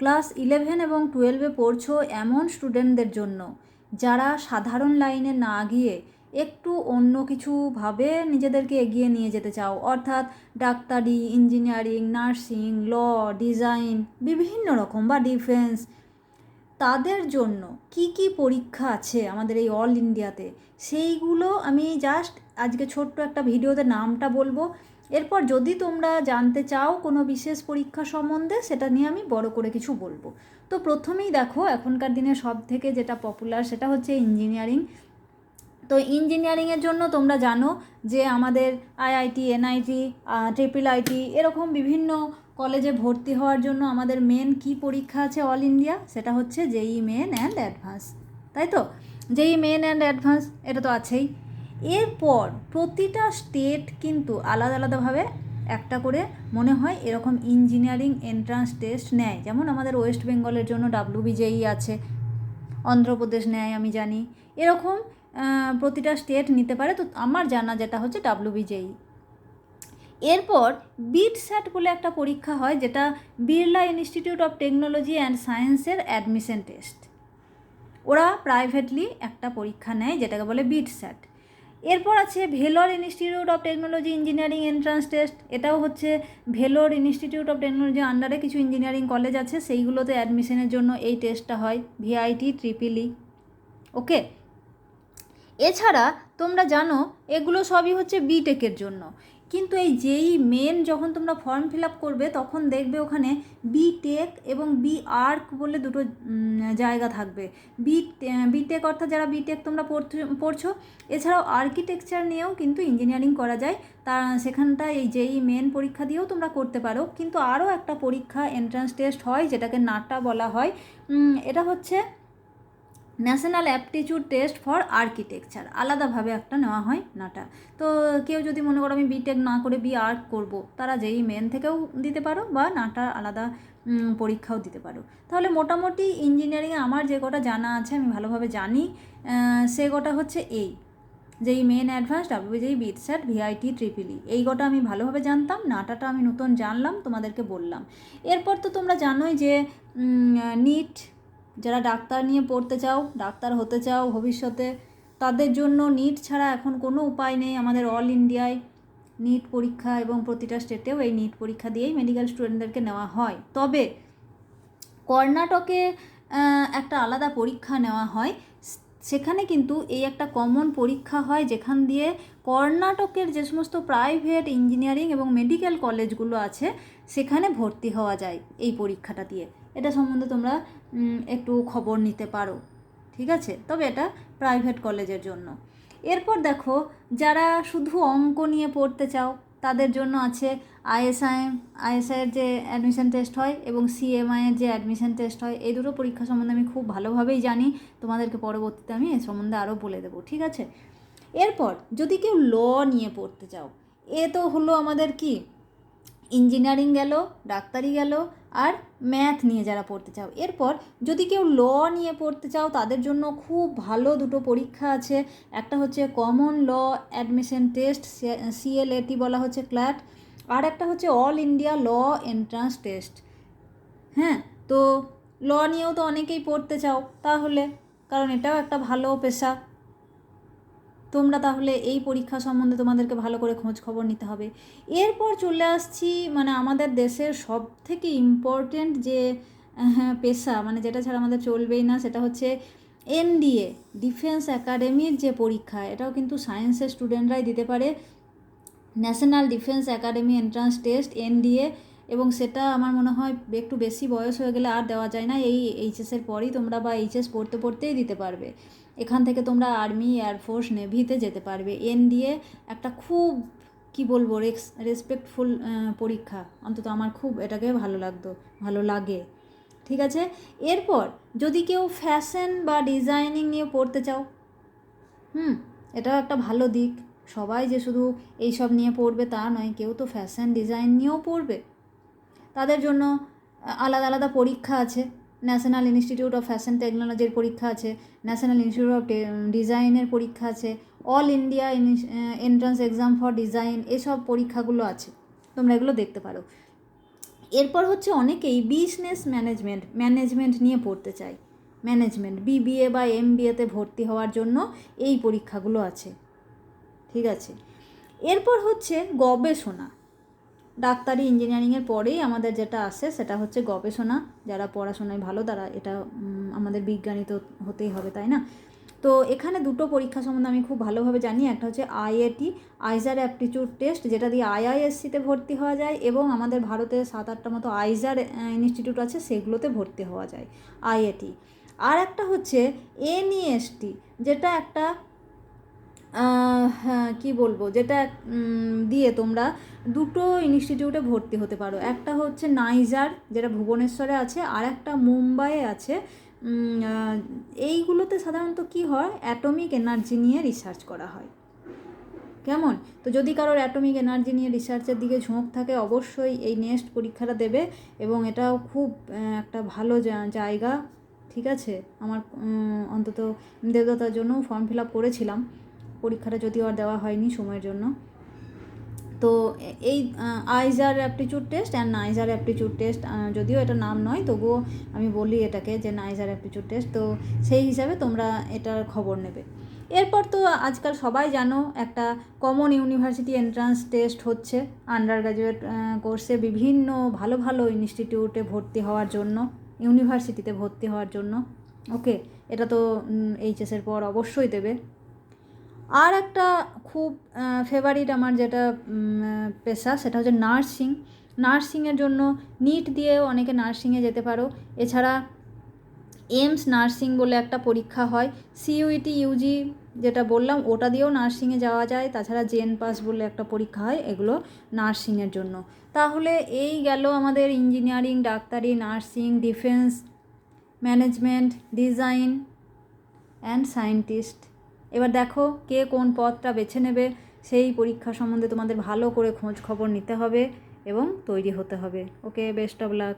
Class eleven এবং টুয়েলভে পড়ছো এমন স্টুডেন্টদের জন্য, যারা সাধারণ লাইনে না গিয়ে একটু অন্য কিছুভাবে নিজেদেরকে এগিয়ে নিয়ে যেতে চাও। অর্থাৎ ডাক্তারি, ইঞ্জিনিয়ারিং, নার্সিং, ল, ডিজাইন, বিভিন্ন রকম বা ডিফেন্স। তাদের জন্য কি কি পরীক্ষা আছে আমাদের এই অল ইন্ডিয়াতে? সেইগুলো আমি জাস্ট আজকে ছোট্ট একটা ভিডিওতে নামটা বলব। এরপর যদি তোমরা জানতে চাও কোনো বিশেষ পরীক্ষা সম্বন্ধে, সেটা নিয়ে আমি বড় করে কিছু বলব। তো প্রথমেই দেখো, এখনকার দিনে সব থেকে যেটা পপুলার সেটা হচ্ছে ইঞ্জিনিয়ারিং তো ইঞ্জিনিয়ারিংয়ের জন্য তোমরা জানো যে আমাদের আইআইটি এনআইটি ট্রিপল আইটি এরকম বিভিন্ন কলেজে ভর্তি হওয়ার জন্য আমাদের মেন কি পরীক্ষা আছে অল ইন্ডিয়া সেটা হচ্ছে জেই মেন অ্যান্ড অ্যাডভান্স তাই তো? জেই মেন অ্যান্ড অ্যাডভান্স এটা তো আছেই। এরপর প্রতিটা স্টেট কিন্তু আলাদা আলাদাভাবে একটা করে মনে হয় এরকম ইঞ্জিনিয়ারিং এন্ট্রান্স টেস্ট নেয়। যেমন আমাদের ওয়েস্ট বেঙ্গলের জন্য ডাব্লিউবিজেই আছে, অন্ধ্রপ্রদেশ নেয় আমি জানি। এরকম প্রতিটা স্টেট নিতে পারে। তো আমার জানা যেটা হচ্ছে ডাব্লিউবিজেই এরপর বিট স্যাট বলে একটা পরীক্ষা হয়, যেটা Birla institute of technology and সায়েন্সের অ্যাডমিশন টেস্ট ওরা প্রাইভেটলি একটা পরীক্ষা নেয়, যেটাকে বলে বিট স্যাট এরপর আছে Vellore institute of technology engineering entrance test এটাও হচ্ছে ভেলোর ইনস্টিটিউট অফ টেকনোলজি আন্ডারে কিছু ইঞ্জিনিয়ারিং কলেজ আছে, সেইগুলোতে অ্যাডমিশনের জন্য এই টেস্টটা হয় ভিআইটি ট্রিপিলি ওকে এছাড়া তোমরা জানো, এগুলো সবই হচ্ছে বিটেকের জন্য। কিন্তু এই যেই মেন যখন তোমরা ফর্ম ফিল আপ করবে, তখন দেখবে ওখানে বি টেক এবং বি আর্ক বলে দুটো জায়গা থাকবে। বি বিটেক অর্থাৎ যারা বিটেক তোমরা পড়তে, পড়ছো, এছাড়াও আর্কিটেকচার নিয়েও কিন্তু ইঞ্জিনিয়ারিং করা যায়। তা সেখানটা এই যেই মেন পরীক্ষা দিয়েও তোমরা করতে পারো। কিন্তু আরও একটা পরীক্ষা এন্ট্রান্স টেস্ট হয়, যেটাকে নাটা বলা হয়। এটা হচ্ছে national aptitude test for architecture. আলাদাভাবে একটা নেওয়া হয় নাটা। তো কেউ যদি মনে করো আমি বিটেক না করে বি আর্ট করব, তারা যেই মেন থেকেও দিতে পারো বা নাটার আলাদা পরীক্ষাও দিতে পারো। তাহলে মোটামুটি ইঞ্জিনিয়ারিংয়ে আমার যে কটা জানা আছে আমি ভালোভাবে জানি। সে কটা হচ্ছে এই যেই মেন অ্যাডভান্স ডাব্লিউ যেই বিট স্যাট ভিআইটি ট্রিপিলি এই কটা আমি ভালোভাবে জানতাম, নাটাটা আমি নতুন জানলাম, তোমাদেরকে বললাম। এরপর তো তোমরা জানোই যে নিট যারা ডাক্তার নিয়ে পড়তে চাও, ডাক্তার হতে চাও ভবিষ্যতে, তাদের জন্য নিট ছাড়া এখন কোনো উপায় নেই। আমাদের অল ইন্ডিয়ায় নিট পরীক্ষা এবং প্রতিটা স্টেটেও এই নিট পরীক্ষা দিয়েই মেডিকেল স্টুডেন্টদেরকে নেওয়া হয়। তবে কর্ণাটকে একটা আলাদা পরীক্ষা নেওয়া হয়। সেখানে কিন্তু এই একটা কমন পরীক্ষা হয় যেখান দিয়ে কর্ণাটকের যে সমস্ত প্রাইভেট ইঞ্জিনিয়ারিং এবং মেডিকেল কলেজগুলো আছে, সেখানে ভর্তি হওয়া যায় এই পরীক্ষাটা দিয়ে। এটা সম্বন্ধে তোমরা একটু খবর নিতে পারো, ঠিক আছে? তবে এটা প্রাইভেট কলেজের জন্য। এরপর দেখো, যারা শুধু অঙ্ক নিয়ে পড়তে চাও, তাদের জন্য আছে আইএসআইএম আইএসআইয়ের যে অ্যাডমিশন টেস্ট হয় এবং সিএমআইয়ের যে অ্যাডমিশন টেস্ট হয়, এই দুটো পরীক্ষা সম্বন্ধে আমি খুব ভালোভাবেই জানি। তোমাদেরকে পরবর্তীতে আমি এ সম্বন্ধে আরও বলে দেবো, ঠিক আছে? এরপর যদি কেউ ল নিয়ে পড়তে চাও, এ তো হলো আমাদের কি? ইঞ্জিনিয়ারিং গেল, ডাক্তারি গেল আর ম্যাথ নিয়ে যারা পড়তে চাও। এরপর যদি কেউ ল নিয়ে পড়তে চাও, তাদের জন্য খুব ভালো দুটো পরীক্ষা আছে। একটা হচ্ছে common law admission test CLAT বলা হচ্ছে ক্ল্যাট আর একটা হচ্ছে all India law entrance test হ্যাঁ তো ল নিয়েও তো অনেকেই পড়তে চাও, তাহলে, কারণ এটাও একটা ভালো পেশা। তোমরা তাহলে এই পরীক্ষা সম্বন্ধে তোমাদেরকে ভালো করে খোঁজ খবর নিতে হবে। এরপর চলে আসছি মানে আমাদের দেশের সব থেকে ইম্পর্টেন্ট যে হ্যাঁ, পেশা মানে যেটা ছাড়া আমাদের চলবেই না সেটা হচ্ছে এনডিএ ডিফেন্স একাডেমির যে পরীক্ষা এটাও কিন্তু সায়েন্সের স্টুডেন্টরাই দিতে পারে। National defence academy entrance test NDA এবং সেটা আমার মনে হয় একটু বেশি বয়স হয়ে গেলে আর দেওয়া যায় না। এই এইচএসের পরই তোমরা বা এইচএস পড়তে পড়তেই দিতে পারবে। এখান থেকে তোমরা আর্মি এয়ারফোর্স নেভিতে যেতে পারবে। এনডিএ একটা খুব, কি বলব, রেক্স রেসপেক্টফুল পরীক্ষা। অন্তত আমার খুব এটাকে ভালো লাগতো, ভালো লাগে। ঠিক আছে? এরপর যদি কেউ ফ্যাশন বা ডিজাইনিং নিয়ে পড়তে চাও, হুম, এটাও একটা ভালো দিক। সবাই যে শুধু এইসব নিয়ে পড়বে তা নয়, কেউ তো ফ্যাশন ডিজাইন নিয়েও পড়বে। তাদের জন্য আলাদা আলাদা পরীক্ষা আছে। ন্যাশনাল ইনস্টিটিউট অফ ফ্যাশন টেকনোলজির পরীক্ষা আছে ন্যাশনাল ইনস্টিটিউট অফ ডিজাইনের পরীক্ষা আছে all India entrance exam for design এসব পরীক্ষাগুলো আছে। তোমরা এগুলো দেখতে পারো। এরপর হচ্ছে অনেকেই বিজনেস ম্যানেজমেন্ট ম্যানেজমেন্ট নিয়ে পড়তে চায়। ম্যানেজমেন্ট বিবিএ বা এমবিএতে ভর্তি হওয়ার জন্য এই পরীক্ষাগুলো আছে। ঠিক আছে? এরপর হচ্ছে গবেষণা। ডাক্তারি ইঞ্জিনিয়ারিংয়ের পরেই আমাদের যেটা আসে সেটা হচ্ছে গবেষণা। যারা পড়াশোনায় ভালো তারা এটা আমাদের বিজ্ঞানী তো হতেই হবে, তাই না? তো এখানে দুটো পরীক্ষা সম্বন্ধে আমি খুব ভালোভাবে জানি। একটা হচ্ছে আইএটি আইজার অ্যাপটিটিউড টেস্ট, যেটা দিয়ে আইআইএসসিতে ভর্তি হওয়া যায় এবং আমাদের ভারতে সাত আটটা মতো আইজার ইনস্টিটিউট আছে সেগুলোতে ভর্তি হওয়া যায় আইএটি আর একটা হচ্ছে এনইএসটি যেটা একটা কী বলব? যেটা দিয়ে তোমরা দুটো ইনস্টিটিউটে ভর্তি হতে পারো। একটা হচ্ছে নাইজার, যেটা ভুবনেশ্বরে আছে, আর একটা মুম্বাইয়ে আছে। এইগুলোতে সাধারণত কি হয়? অ্যাটমিক এনার্জি নিয়ে রিসার্চ করা হয়। কেমন? তো যদি কারোর অ্যাটমিক এনার্জি নিয়ে রিসার্চের দিকে ঝোঁক থাকে, অবশ্যই এই নেক্সট পরীক্ষাটা দেবে এবং এটাও খুব একটা ভালো জায়গা, ঠিক আছে? আমার অন্তত দেবদাতার জন্য ফর্ম ফিল আপ করেছিলাম। পরীক্ষাটা যদিও আর দেওয়া হয়নি সময়ের জন্য। তো এই IISER aptitude test and NISER aptitude test যদিও এটা নাম নয়, তবুও আমি বলি এটাকে যে নাইজার অ্যাপটিচিউড টেস্ট তো সেই হিসাবে তোমরা এটার খবর নেবে। এরপর তো আজকাল সবাই জানো একটা কমন ইউনিভার্সিটি এন্ট্রান্স টেস্ট হচ্ছে আন্ডার গ্র্যাজুয়েট কোর্সে বিভিন্ন ভালো ভালো ইনস্টিটিউটে ভর্তি হওয়ার জন্য ইউনিভার্সিটিতে ভর্তি হওয়ার জন্য। ওকে এটা তো এইচএসের পর অবশ্যই দেবে। আর একটা খুব ফেভারিট আমার যেটা পেশা সেটা হচ্ছে নার্সিং নার্সিংয়ের জন্য নিট দিয়েও অনেকে নার্সিংয়ে যেতে পারো। এছাড়া এমস নার্সিং বলে একটা পরীক্ষা হয়। সিইউইটি ইউজি যেটা বললাম, ওটা দিয়েও নার্সিংয়ে যাওয়া যায়। তাছাড়া জেন পাস বলে একটা পরীক্ষা হয়, এগুলো নার্সিংয়ের জন্য। তাহলে এই গেল আমাদের ইঞ্জিনিয়ারিং ডাক্তারি nursing defence management design and scientist এবার দেখো কে কোন পথটা বেছে নেবে। সেই পরীক্ষা সম্বন্ধে তোমাদের ভালো করে খোঁজ খবর নিতে হবে এবং তৈরি হতে হবে। ওকে বেস্ট অফ লাক